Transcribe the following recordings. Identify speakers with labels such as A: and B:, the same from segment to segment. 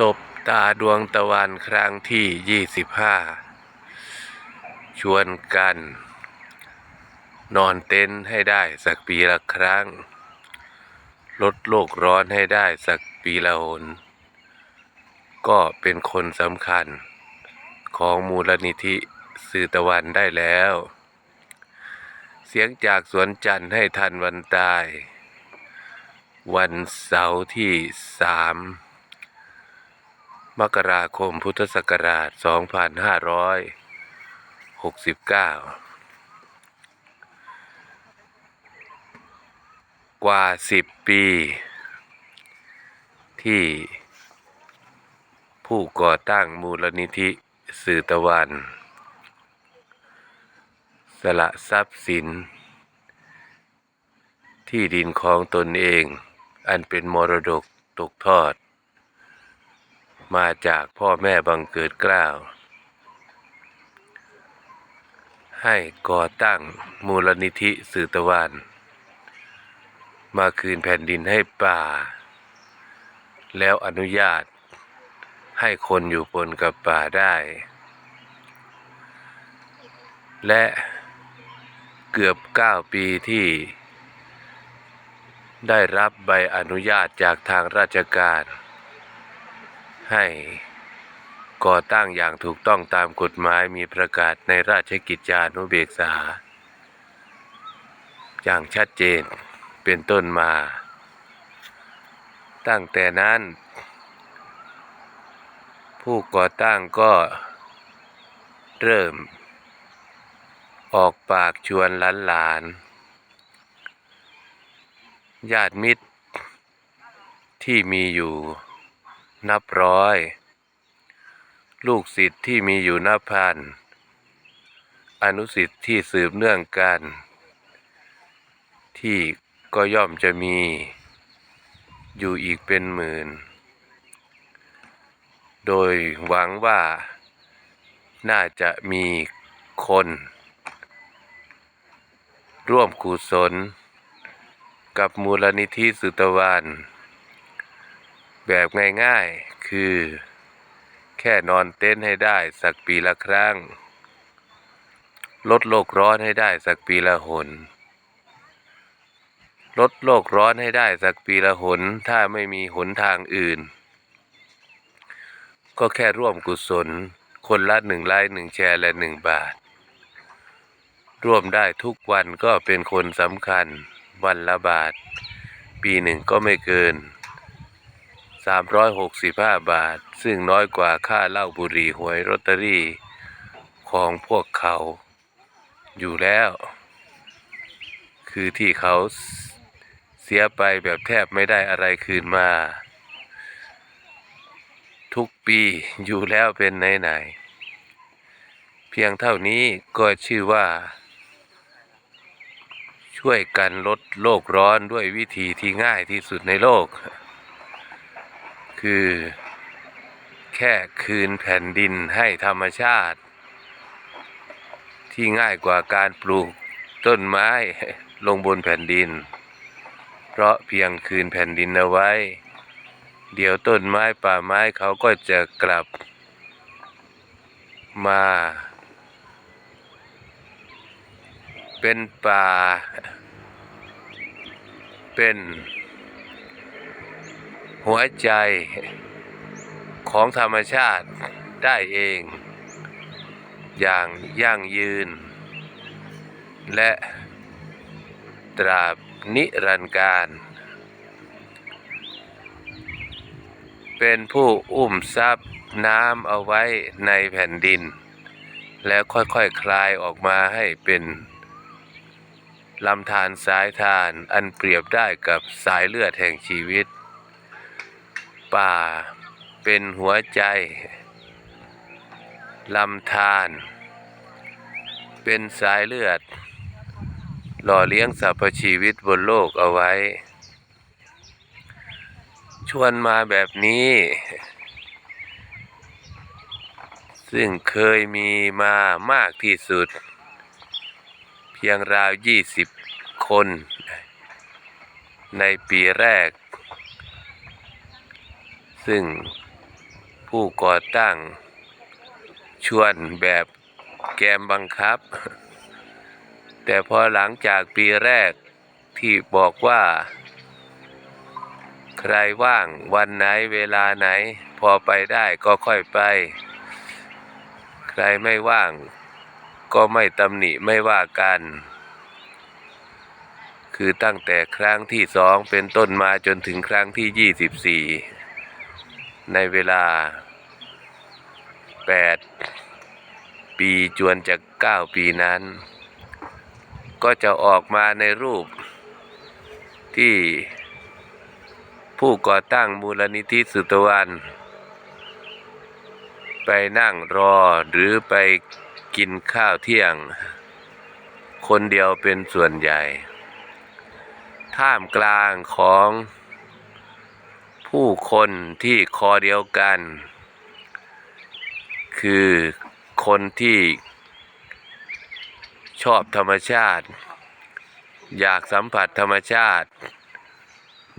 A: ศบตาดวงตะวันครั้งที่ 25 ชวนกัน นอนเต็นท์ให้ได้สักปีละครั้ง ลดโลกร้อนให้ได้สักปีละหน ก็เป็นคนสำคัญของมูลนิธิสื่อตะวันได้แล้ว เสียงจากสวนจันทร์ให้ทันวันตาย วันเสาร์ที่สาม มกราคมพุทธศักราช 2569 กว่า 10 ปี ที่ผู้ก่อตั้งมูลนิธิสื่อตะวัน สละทรัพย์สิน ที่ดินของตนเอง อันเป็นมรดกตกทอด มาจากพ่อแม่บังเกิดเกล้าวให้ก่อตั้งมูลนิธิสืตะวัน มาคืนแผ่นดินให้ป่า แล้วอนุญาตให้คนอยู่ปนกับป่าได้ และเกือบ 9 ปีที่ ได้รับใบอนุญาตจากทางราชการ ให้ก่อตั้งอย่างถูกต้องตามกฎหมายมีประกาศในราชกิจจานุเบกษา อย่างชัดเจนเป็นต้นมา ตั้งแต่นั้น ผู้ก่อตั้งก็เริ่ม ออกปากชวนหลานหลานญาติมิตรที่มีอยู่ นับร้อย ลูกศิษย์ที่มีอยู่นับพัน อนุสิทธิ์ที่สืบเนื่องกัน ที่ก็ย่อมจะมี อยู่อีกเป็นหมื่น โดยหวังว่าน่าจะมีคน ร่วมกุศล กับมูลนิธิสุตวัน แบบง่ายๆ คือ แค่นอนเต้นให้ได้สักปีละครั้ง ลดโลกร้อนให้ได้สักปีละหน ลดโลกร้อนให้ได้สักปีละหน ถ้าไม่มีหนทางอื่น ก็แค่ร่วมกุศล คนละหนึ่งไลค์หนึ่งแชร์และหนึ่งบาท ร่วมได้ทุกวันก็เป็นคนสำคัญ วันละบาท ปีหนึ่งก็ไม่เกิน 365 บาท ซึ่งน้อยกว่าค่าเหล้าบุหรี่หวยลอตเตอรี่ของพวกเขาอยู่แล้ว คือที่เขาเสียไปแบบแทบไม่ได้อะไรคืนมา ทุกปีอยู่แล้วเป็นไหนไหนๆเพียงเท่านี้ก็ชื่อว่า ช่วยกันลดโลกร้อนด้วยวิธีที่ง่ายที่สุดในโลก คือ แค่คืนแผ่นดินให้ธรรมชาติ ที่ง่ายกว่าการปลูกต้นไม้ลงบนแผ่นดิน เพราะเพียงคืนแผ่นดินเอาไว้ เดี๋ยวต้นไม้ป่าไม้เขาก็จะกลับ มา เป็นป่า เป็น หัวใจของธรรมชาติได้เอง อย่างยั่งยืน และตราบนิรันดร์การ เป็นผู้อุ้มทรัพย์น้ำเอาไว้ในแผ่นดิน แล้วค่อยๆคคลายออกมาให้เป็นลำธารสายทานอันเปรียบได้กับสายเลือดแห่งชีวิต ป่า เป็นหัวใจลำธารเป็นสายเลือด หล่อเลี้ยงสรรพชีวิตบนโลกเอาไว้ ชวนมาแบบนี้ ซึ่งเคยมีมามากที่สุด เพียงราวยี่สิบคน ในปีแรก ซึ่งผู้ก่อตั้งชวนแบบแกมบังคับ แต่พอหลังจากปีแรกที่บอกว่า ใครว่างวันไหนเวลาไหน พอไปได้ก็ค่อยไป ใครไม่ว่าง ก็ไม่ตำหนิไม่ว่ากัน คือตั้งแต่ครั้งที่สองเป็นต้นมาจนถึงครั้งที่ยี่สิบสี่ ในเวลาแปดปีจวนจะเก้าปีนั้น ก็จะออกมาในรูปที่ผู้ก่อตั้งมูลนิธิสุตวัน ไปนั่งรอหรือไปกินข้าวเที่ยง คนเดียวเป็นส่วนใหญ่ ท่ามกลางของ ผู้คนที่คอเดียวกัน คือคนที่ชอบธรรมชาติ อยากสัมผัสธรรมชาติ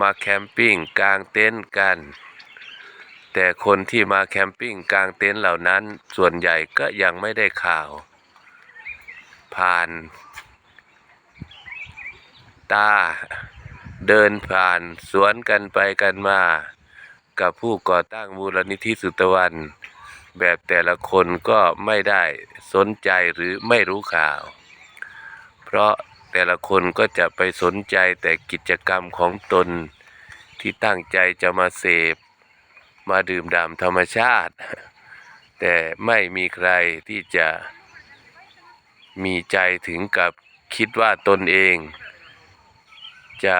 A: มาแคมปิ้งกลางเต็นท์กัน แต่คนที่มาแคมปิ้งกลางเต็นท์เหล่านั้นส่วนใหญ่ก็ยังไม่ได้ข่าว ผ่าน ตา เดินผ่านสวนกันไปกันมา กับผู้ก่อตั้งมูลนิธิสุตวัน แบบแต่ละคนก็ไม่ได้สนใจหรือไม่รู้ข่าว เพราะแต่ละคนก็จะไปสนใจแต่กิจกรรมของตนที่ตั้งใจจะมาเสพ มาดื่มด่ำธรรมชาติ แต่ไม่มีใครที่จะมีใจถึงกับคิดว่าตนเอง จะ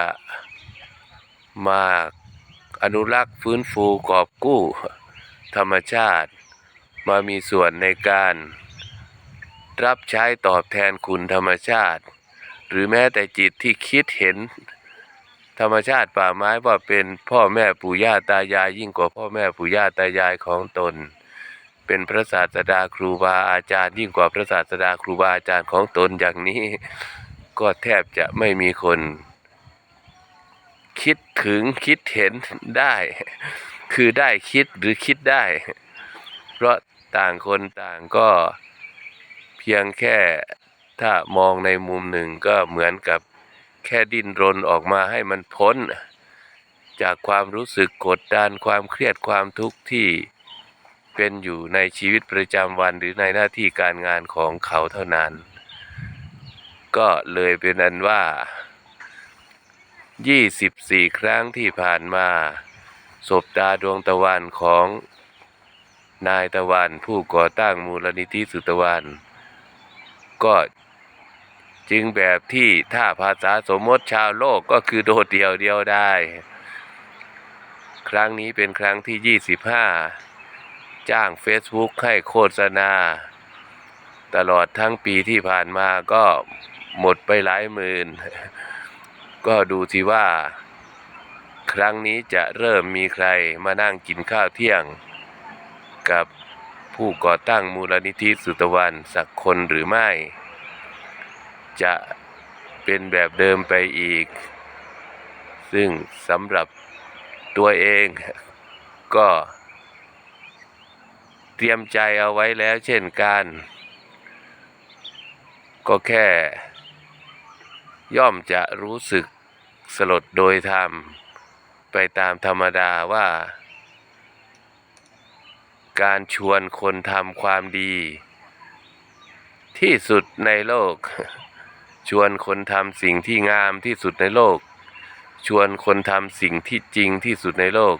A: มาอนุรักษ์ฟื้นฟูกอบกู้ธรรมชาติ มามีส่วนในการรับใช้ตอบแทนคุณธรรมชาติ หรือแม้แต่จิตที่คิดเห็น ธรรมชาติป่าไม้ว่าเป็นพ่อแม่ปู่ย่าตายาย ยิ่งกว่าพ่อแม่ปู่ย่าตายายของตน เป็นพระศาสดาครูบาอาจารย์ ยิ่งกว่าพระศาสดาครูบาอาจารย์ของตนอย่างนี้ ก็แทบจะไม่มีคน คิดถึงคิดเห็นได้ คือได้คิดหรือคิดได้ เพราะต่างคนต่างก็เพียงแค่ถ้ามองในมุมหนึ่งก็เหมือนกับแค่ดิ้นรนออกมาให้มันพ้น จากความรู้สึกกดดันความเครียดความทุกข์ที่เป็นอยู่ในชีวิตประจำวันหรือในหน้าที่การงานของเขาเท่านั้น ก็เลยเป็นอันว่า 24ครั้งที่ผ่านมาศบตาดวงตะวันของนายตะวันผู้ก่อตั้งมูลนิธิสุตะวัน ก็จึงแบบที่ถ้าภาษาสมมติชาวโลกก็คือโดดเดียวเดียวได้ ครั้งนี้เป็นครั้งที่ 25 จ้าง Facebook ให้โฆษณา ตลอดทั้งปีที่ผ่านมาก็หมดไปหลายหมื่น ก็ดูสิว่า ครั้งนี้จะเริ่มมีใครมานั่งกินข้าวเที่ยง กับผู้ก่อตั้งมูลนิธิสุตวันสักคนหรือไม่ จะเป็นแบบเดิมไปอีก ซึ่งสำหรับตัวเองก็ เตรียมใจเอาไว้แล้วเช่นกัน ก็แค่ ย่อมจะรู้สึกสลดโดยธรรม ไปตามธรรมดาว่า การชวนคนทำความดี ที่สุดในโลก ชวนคนทำสิ่งที่งามที่สุดในโลก ชวนคนทำสิ่งที่จริงที่สุดในโลก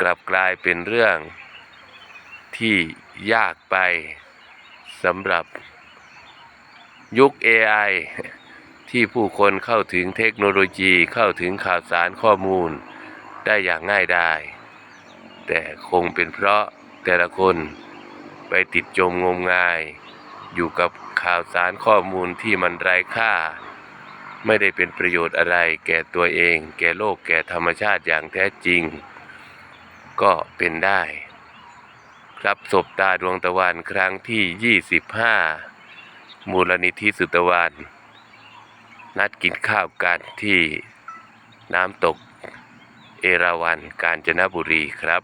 A: กลับกลายเป็นเรื่อง ที่ยากไปสำหรับยุค AI ที่ผู้คนเข้าถึงเทคโนโลยีเข้าถึงข่าวสารข้อมูลได้อย่างง่ายดายแต่คงเป็นเพราะแต่ละคนไปติดจมงมงาย อยู่กับข่าวสารข้อมูลที่มันไร้ค่า ไม่ได้เป็นประโยชน์อะไรแก่ตัวเอง แก่โลกแก่ธรรมชาติอย่างแท้จริง ก็เป็นได้ ครับศบตาดวงตะวันครั้งที่ 25 มูลนิธิสุตะวัน นัดกินข้าวกันที่น้ำตกเอราวัณกาญจนบุรีครับ